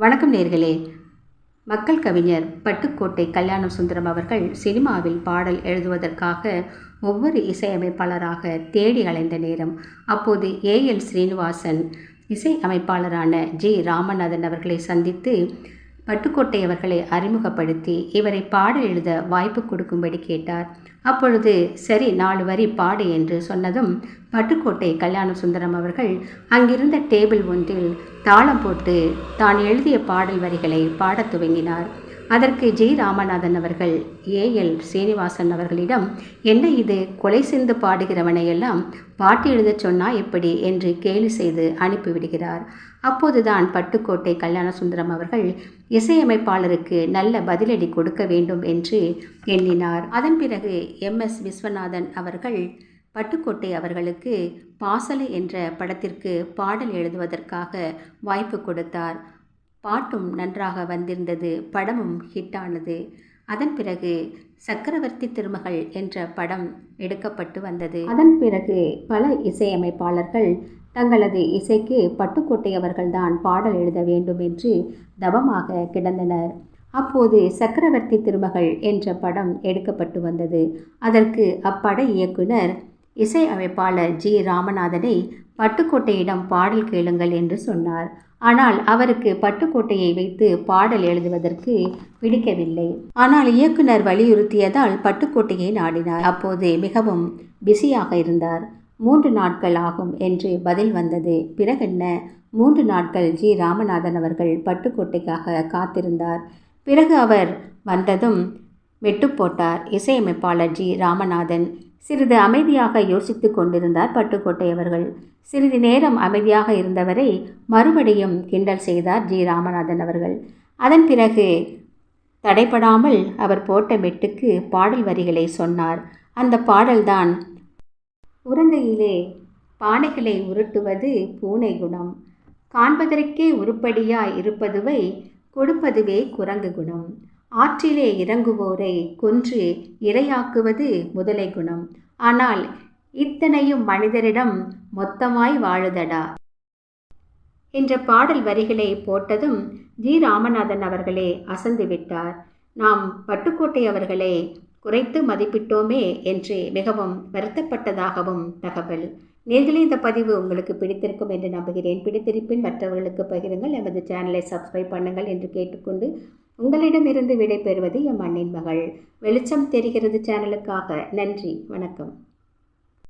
வணக்கம் நேர்களே. மக்கள் கவிஞர் பட்டுக்கோட்டை கல்யாணம் சுந்தரம் அவர்கள் சினிமாவில் பாடல் எழுதுவதற்காக ஒவ்வொரு இசையமைப்பாளராக தேடி அலைந்த நேரம். அப்போது ஏஎல் ஸ்ரீனிவாசன் இசை அமைப்பாளரான ஜி ராமநாதன் அவர்களை சந்தித்து பட்டுக்கோட்டை அவர்களை அறிமுகப்படுத்தி இவரை பாடல் எழுத வாய்ப்பு கொடுக்கும்படி கேட்டார். அப்பொழுது சரி நாலு வரி பாடு என்று சொன்னதும் பட்டுக்கோட்டை கல்யாண சுந்தரம் அவர்கள் அங்கிருந்த டேபிள் ஒன்றில் தாளம் போட்டு தான் எழுதிய பாடல் வரிகளை பாடத் துவங்கினார். அதற்கு ஜி ராமநாதன் அவர்கள் ஏஎல் சீனிவாசன் அவர்களிடம் என்ன இது? கொலை செய்து பாடுகிறவனையெல்லாம் பாட்டு எழுதச் சொன்னா எப்படி? என்று கேலி செய்து அனுப்பிவிடுகிறார் அப்போதுதான் பட்டுக்கோட்டை கல்யாணசுந்தரம் அவர்கள் இசையமைப்பாளருக்கு நல்ல பதிலடி கொடுக்க வேண்டும் என்று எண்ணினார். அதன் பிறகு எம். எஸ். விஸ்வநாதன் அவர்கள் பட்டுக்கோட்டை அவர்களுக்கு பாசலை என்ற படத்திற்கு பாடல் எழுதுவதற்காக வாய்ப்பு கொடுத்தார். பாட்டும் நன்றாக வந்திருந்தது படமும் ஹிட்டானது. அதன் பிறகு சக்கரவர்த்தி திருமகள் என்ற படம் எடுக்கப்பட்டு வந்தது. அதன் பிறகு பல இசையமைப்பாளர்கள் தங்களது இசைக்கு பட்டுக்கோட்டை அவர்கள்தான் பாடல் எழுத வேண்டும் என்று தவமாக கிடந்தனர். அப்போது சக்கரவர்த்தி திருமகள் என்ற படம் எடுக்கப்பட்டு வந்தது. அதற்கு அப்பட இயக்குனர் இசை அமைப்பாளர் ஜி. ராமநாதனை பட்டுக்கோட்டையிடம் பாடல் கேளுங்கள் என்று சொன்னார். ஆனால் அவருக்கு பட்டுக்கோட்டையை வைத்து பாடல் எழுதுவதற்கு பிடிக்கவில்லை. ஆனால் இயக்குனர் வலியுறுத்தியதால் பட்டுக்கோட்டையை நாடினார். அப்போது மிகவும் பிஸியாக இருந்தார். மூன்று நாட்கள் ஆகும் என்று பதில் வந்தது. பிறகென்ன? மூன்று நாட்கள் ஜி. ராமநாதன் அவர்கள் பட்டுக்கோட்டைக்காக காத்திருந்தார். பிறகு அவர் வந்ததும் வெட்டு போட்டார் இசையமைப்பாளர் ஜி. ராமநாதன் சிறிது அமைதியாக யோசித்து கொண்டிருந்தார் பட்டுக்கோட்டை அவர்கள். சிறிது நேரம் அமைதியாக இருந்தவரை மறுபடியும் கிண்டல் செய்தார் ஜி. ராமநாதன் அவர்கள். அதன் பிறகு தடைப்படாமல் அவர் போட்ட மெட்டுக்கு பாடல் வரிகளை சொன்னார். அந்த பாடல்தான் உறங்கையிலே பானைகளை உருட்டுவது பூனை குணம். காண்பதற்கே உருப்படியாய் இருப்பதுவை கொடுப்பதுவே குரங்கு குணம். ஆற்றிலே இறங்குவோரை கொன்று இரையாக்குவது முதலை குணம். ஆனால் இத்தனையும் மனிதரிடம் மொத்தமாய் வாழுதடா? என்ற பாடல் வரிகளை போட்டதும் ஜி. ராமநாதன் அவர்களே அசந்து விட்டார். நாம் பட்டுக்கோட்டை அவர்களை குறைத்து மதிப்பிட்டோமே என்று மிகவும் வருத்தப்பட்டதாகவும் தகவல். நேர்களே இந்த பதிவு உங்களுக்கு பிடித்திருக்கும் என்று நம்புகிறேன். பிடித்திருப்பின் மற்றவர்களுக்கு பகிருங்கள். எமது சேனலை சப்ஸ்கிரைப் பண்ணுங்கள் என்று கேட்டுக்கொண்டு உங்களிடமிருந்து விடைபெறுவது எம் அண்ணின் மகள். வெளிச்சம் தெரிகிறது சேனலுக்காக நன்றி வணக்கம்.